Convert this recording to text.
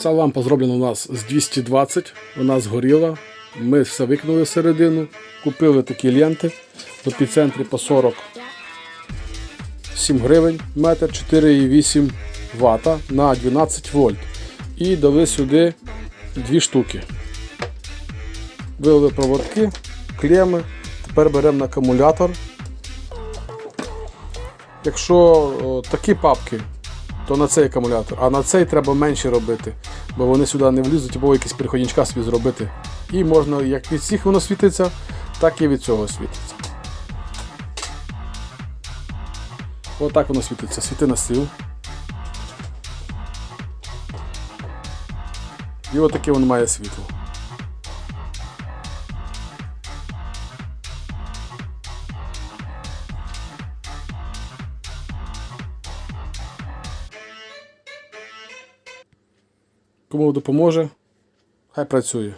Ця лампа зроблена у нас з 220, вона згоріла. Ми все викинули всередину, купили такі ленти в епіцентрі по 40 7 гривень метр 4,8 вата на 12 вольт. І дали сюди дві штуки. Вивели проводки, клеми. Тепер беремо на акумулятор. Якщо такі папки, то на цей акумулятор, а на цей треба менше робити, бо вони сюди не влізуть, або якісь переходничка собі зробити. І можна як від цих воно світиться, так і від цього світиться. Отак воно світиться. Світи на стіл. І отаке воно має світло. Кому допоможе, хай працює.